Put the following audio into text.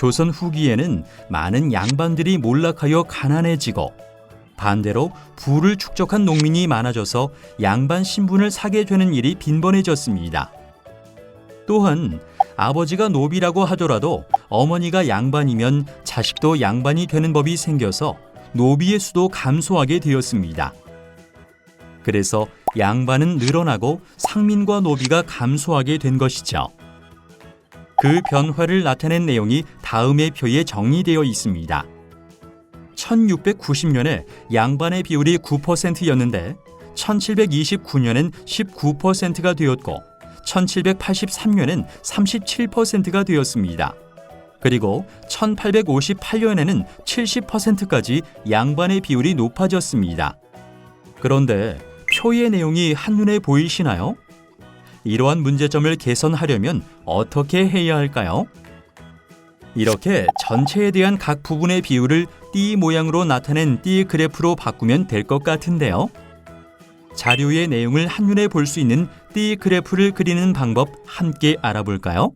조선 후기에는 많은 양반들이 몰락하여 가난해지고 반대로 부를 축적한 농민이 많아져서 양반 신분을 사게 되는 일이 빈번해졌습니다. 또한 아버지가 노비라고 하더라도 어머니가 양반이면 자식도 양반이 되는 법이 생겨서 노비의 수도 감소하게 되었습니다. 그래서 양반은 늘어나고 상민과 노비가 감소하게 된 것이죠. 그 변화를 나타낸 내용이 다음의 표에 정리되어 있습니다. 1690년에 양반의 비율이 9%였는데 1729년엔 19%가 되었고 1783년엔 37%가 되었습니다. 그리고 1858년에는 70%까지 양반의 비율이 높아졌습니다. 그런데 표의 내용이 한눈에 보이시나요? 이러한 문제점을 개선하려면 어떻게 해야 할까요? 이렇게 전체에 대한 각 부분의 비율을 띠 모양으로 나타낸 띠 그래프로 바꾸면 될 것 같은데요. 자료의 내용을 한눈에 볼 수 있는 띠 그래프를 그리는 방법 함께 알아볼까요?